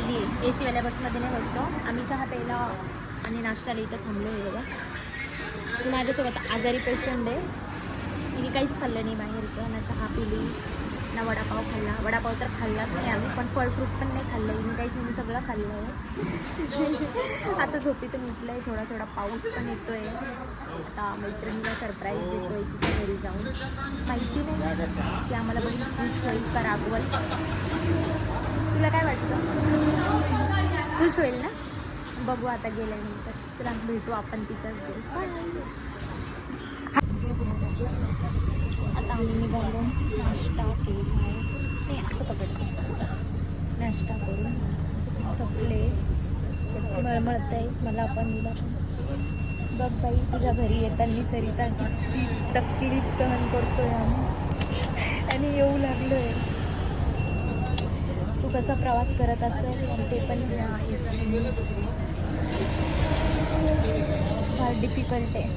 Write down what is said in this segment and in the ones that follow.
आली. ए आहे ए सीवाल्या बसमध्ये नाही बसतो आम्ही चहा प्यायला आणि नाश्त्याला इथं थांबलो आहे बघा. मी माझ्यासोबत आजारी पेशंट आहे. तिने काहीच खाल्लं नाही बाहेरचं. ना चहा पिली ना वडापाव खाल्ला. वडापाव तर खाल्लाच नाही आम्ही पण फळ फ्रूट पण नाही खाल्लं. मी काहीच नाही सगळं खाल्लं आहे. आता झोपेतून उठलं आहे थोडा थोडा पाऊस पण येतो आहे आता मैत्रिणीला सरप्राईज देतो आहे तिथे घरी जाऊन. माहिती नाही की आम्हाला बघून खुश होईल का रागवल. तुला काय वाटतं? खुश होईल ना? बघू आता गेल्यानंतर. चला भेटू आपण तिच्याच घरी. आता आम्ही निघालो. नाश्ता केला. नाही असं पकडतो. नाश्ता करून थकले. मळमळत आहे मला पण हिला बघ बाई तुझ्या घरी येताना सरिता किती तकलीफ सहन करतोय आम्ही. आणि येऊ लागलो आहे कसा प्रवास करत असेल ते पण या फार डिफिकल्ट आहे.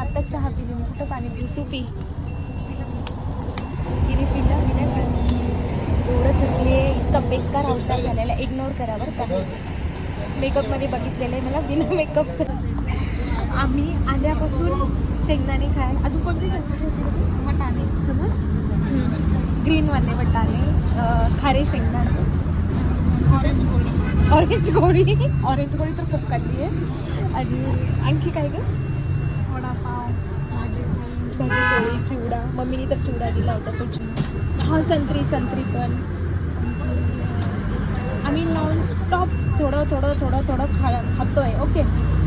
आत्ता चहा पिली मी कुठं पाणी पिऊ तू पी. तिने पिलं मी नाही पिलं. एवढं थकले इतका बेकार अवतार झालेला इग्नोर करा बरं का. मेकअपमध्ये बघितलेलं आहे मला बिना मेकअपचं आम्ही आल्यापासून शेंगदाणे खाय अजून कोणते शेंगदाणे? मटाणे. ग्रीनवाले वटाणे खारे शेंगदाणे. ऑरेंज गोळी. ऑरेंज गोळी तर खूप खाल्ली आहे. आणि आणखी काय गं? वडापाव भाजी चिवडा. मम्मीने तर चिवडा दिला होता तो चिवडा. हा संत्री संत्री पण. आम्ही नॉनस्टॉप थोडं थोडं थोडं थोडं खा खातोय ओके?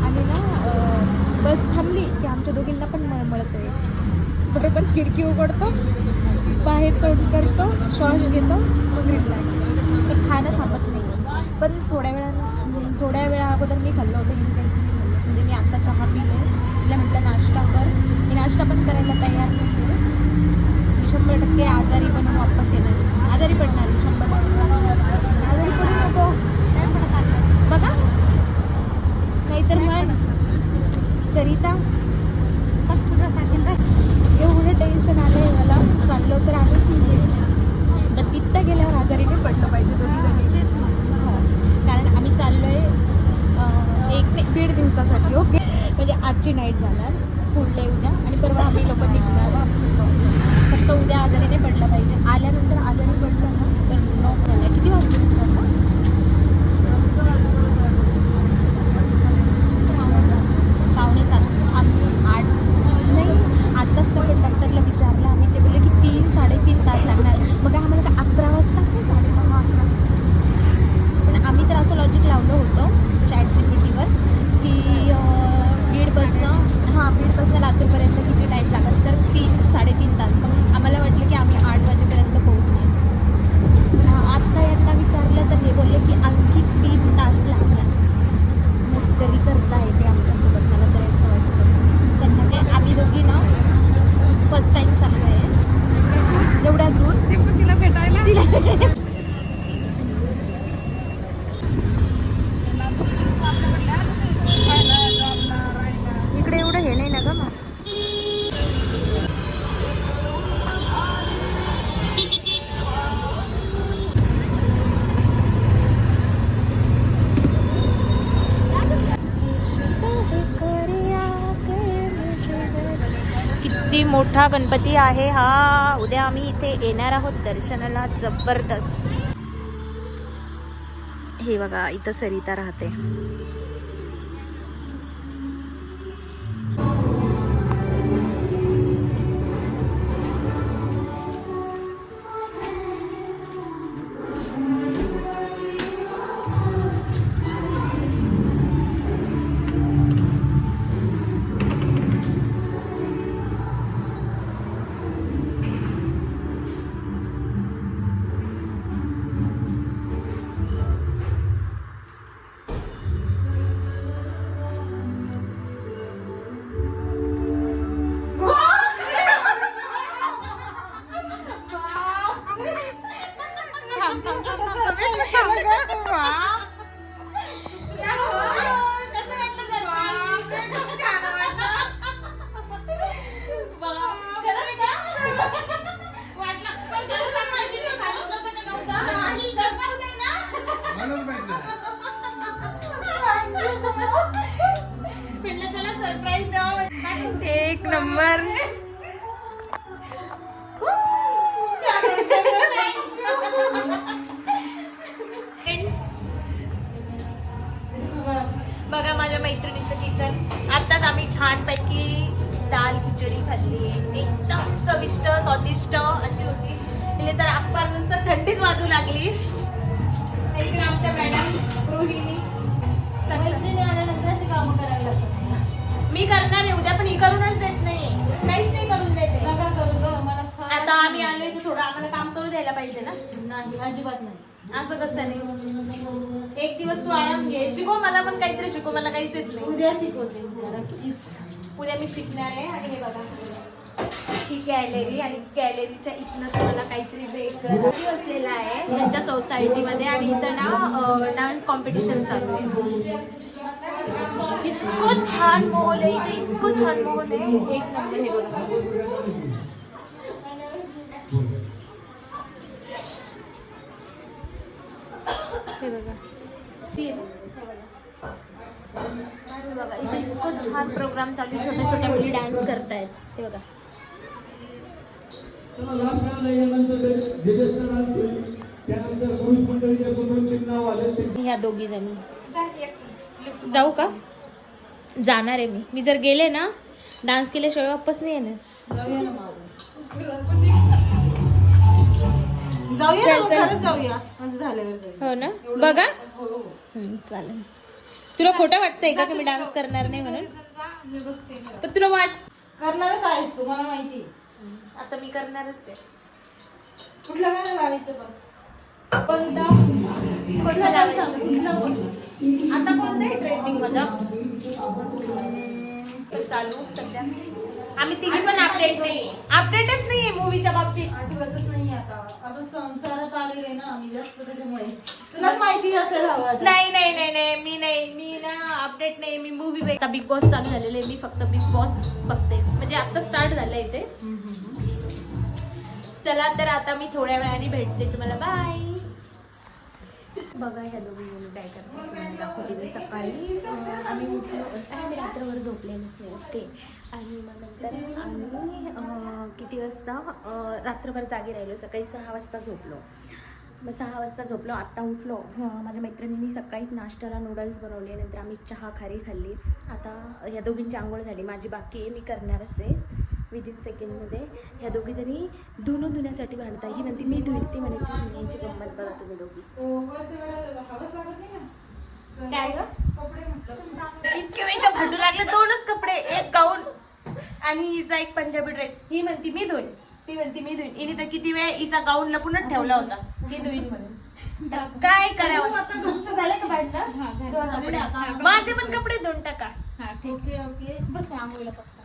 आणि ना बस थांबली की आमच्या दोघींना पण मळमळत आहे बरोबर खिडकी उघडतो. बाहेर तोंड करतो श्वास घेतो मग रिलॅक्स पण खाणं थांबत नाही पण थोड्या वेळा थोड्या वेळा अगोदर मी खाल्लं होतं मी काहीच नाही खाल्लं. म्हणजे मी आता चहा पिले. तिला म्हटलं नाश्ता कर. मी नाश्ता पण करायला तयार मी शंभर टक्के आजारी बनून वापस येणार आजारी पडणार शंभर टक्के. आजारी पडू नको. नाही. बघा. नाहीतर म्हण सरिता बघ तुला सांगितलं एवढं टेन्शन आलं आहे मला चाललो तर आहे म्हणजे पण तिथं गेल्यावर आजारी नाही पडलं पाहिजे दोघी हो. कारण आम्ही चाललो आहे एक नाही दीड दिवसासाठी ओके म्हणजे आजची नाईट जाणार. फुल डे उद्या. आणि परवा आम्ही लोक निघणार. फक्त उद्या आजारी नाही पडलं पाहिजे. आल्यानंतर आजारी पडलं ना तर नो किती वाजता पावणे सात. आम्ही आठ. नाही आत्ताच तर कंडक्टरला विचारलं आम्ही ते बोलले की तीन साडेतीन तास लागणार मग आम्हाला काय अकरा वाजता काय साडे दहा अकरा पण आम्ही तर असं लॉजिक लावलं होतं चॅट जी पी टीवर की अं, बीड बसनं हां बीड बसनं लातूरपर्यंत किती टाईम लागत तर तीन साडेतीन तास मग आम्हाला वाटलं की आम्ही आठ वाजेपर्यंत पोहोचणार पण आत्ता यांना विचारलं तर हे बोलले की आणखी तीन तास लागणार मस्करी करता येते आमच्यासोबत मला तर असं वाटतं त्यांना काय आम्ही दोघी ना फर्स्ट टाईम चाललो आहे एवढ्या दूर ते पण तिला भेटायला इकडे एवढं हे नाही ना ग मग किती मोठा गणपती आहे हा. उद्या आम्ही इथे येणार आहोत दर्शनाला जबरदस्त. हे बघा इथं सरिता राहते. वाजू लागली. इकडे आमच्या मॅडम रोहिणी आल्यानंतर कामं करावी लागतात. मी करणार आहे उद्या पण ही करूनच देत नाही. काहीच नाही करून देते. नका करू ग मला आता आम्ही आलोय तर थोडं आम्हाला काम करू द्यायला पाहिजे ना? नाही अजिबात नाही. असं कसं नाही? एक दिवस तू आराम घे. शिकव मला पण काहीतरी शिकव मला काहीच येत नाही. उद्या शिकवते उद्या मी शिकणार आहे आणि हे बघा. ही गॅलरी आणि गॅलरीच्या इथनं तुम्हाला काहीतरी वेगळं असलेला आहे. त्यांच्या सोसायटीमध्ये आणि इथं ना डान्स कॉम्पिटिशन चालू आहे. इतकं छान मोहल आहे इथे इतकं छान मोहल आहे. एक नंबर हे बघा. हे बघा. बघा. इथे इतकं छान प्रोग्राम चालू छोट्या छोट्या मुली डान्स करतायत. हे बघा. त्यानंतर पुरुष मंडळीचे दोन तीन नाव आले ह्या दोघी जणी. जाऊ का? जाणार आहे मी. मी जर गेले ना डान्स केल्याशिवाय वापस नाही येणार. हो ना? बघा. हो, हो. चालेल. तुला खोटं वाटतंय का की मी डान्स करणार नाही म्हणून. पण तुला वाट करणारच आहेस तू मला माहिती आता मी करणारच आहे. कुठलं गाणं लावायचं बघ. कोणता? कोणता लावायचा? आता कोणतं आहे ट्रेंडिंग माझा चालू सध्या. आम्ही तिघी पण अपडेट नाही. अपडेटच नाहीये मूवीच्या बाबतीत. आठवतच नाही आता. आता संसारात आलेले ना आम्ही जास्त त्याच्यामुळे. तुलाच माहिती असेल हवं. नाही नाही नाही नाही. मी नाही. मी ना अपडेट नाही. मी मूवी आता बिग बॉस चालू झालेले. मी फक्त बिग बॉस बघते. म्हणजे आता स्टार्ट झालंय इथे चला तर आता मी थोड्या वेळाने भेटते तुम्हाला. बाय बघा ह्या दोघी मुली काय करतात दाखवते मी सकाळी. आम्ही उठलो. आम्ही रात्रभर झोपलेलोच नाही ओके. आणि मग नंतर आम्ही किती वाजता? रात्रभर जागी राहिलो. सकाळी सहा वाजता झोपलो. मग सहा वाजता झोपलो. आत्ता उठलो. माझ्या मैत्रिणींनी सकाळीच नाश्त्याला नूडल्स बनवले. नंतर आम्ही चहा खारी खाल्ली. आता या दोघींची आंघोळ झाली. माझी बाकी आहे. मी करणारच आहे. विदिन सेकंडमध्ये ह्या दोघी जणी धुणं धुण्यासाठी भांडताय. ही म्हणते मी धुईल ती म्हणे ती धुण्याची गंमत बघा तुम्ही दोघी. काय ग? कपडे म्हटलं इतके वेळच्या भांडू लागले दोनच कपडे एक गाऊन आणि हिचा एक पंजाबी ड्रेस ही म्हणती मी धुईन. ती म्हणती मी धुईन. हिने तर किती वेळ हिचा गाऊन लपूनच ठेवला होता. मी धुईन म्हणून. काय करावं? झालं. का भांडणं हा. माझे पण कपडे धुवून टाका. Okay okay. बस आंघोळीला फक्त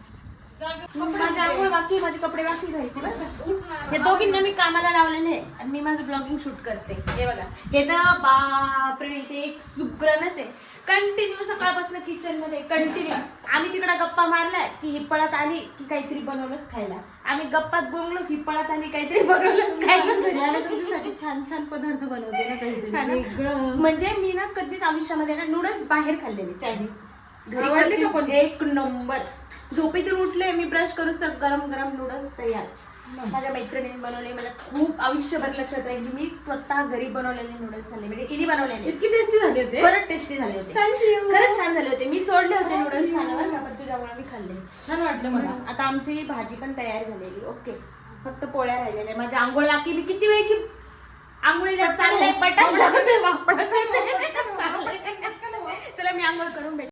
माझे आंघोळ बाकी माझे कपडे बाकी घ्यायचे? हे दोघींना मी कामाला लावलेले आहे. आणि मी माझं ब्लॉगिंग शूट करते. हे बघा. हे तर बापरे इथे एक सुग्रणच आहे. कंटिन्यू सकाळपासून किचनमध्ये कंटिन्यू आम्ही तिकडे गप्पा मारलाय की ही पळत आली की काहीतरी बनवलंच खायला. आम्ही गप्पात बोललो की आली काहीतरी बनवलंच खायला. घरी तुमच्यासाठी छान छान पदार्थ बनवते ना काहीतरी. म्हणजे मी ना कधीच आयुष्यामध्ये ना नूडल्स बाहेर खाल्लेले चायनीज एक नंबर. झोपेतून उठले मी ब्रश करू तर गरम गरम नूडल्स तयार. माझ्या मैत्रिणीने बनवले मला खूप आयुष्यभर लक्षात राहील की मी स्वतः घरी बनवलेले नूडल्स झाले. म्हणजे किती बनवलेले. इतकी टेस्टी झाली होते? परत टेस्टी झाले होते. थँक्यू खरंच छान झाले होते. मी सोडले होते नूडल्स खाण्यावर तुझ्यामुळे मी खाल्ले. छान वाटलं मला. आता आमची भाजी पण तयार झालेली. ओके. फक्त पोळ्या राहिलेल्या. माझ्या आंघोळ की मी किती वेळची आंघोळीला चाललंय पटायला चला मी आंघोळ करून भेट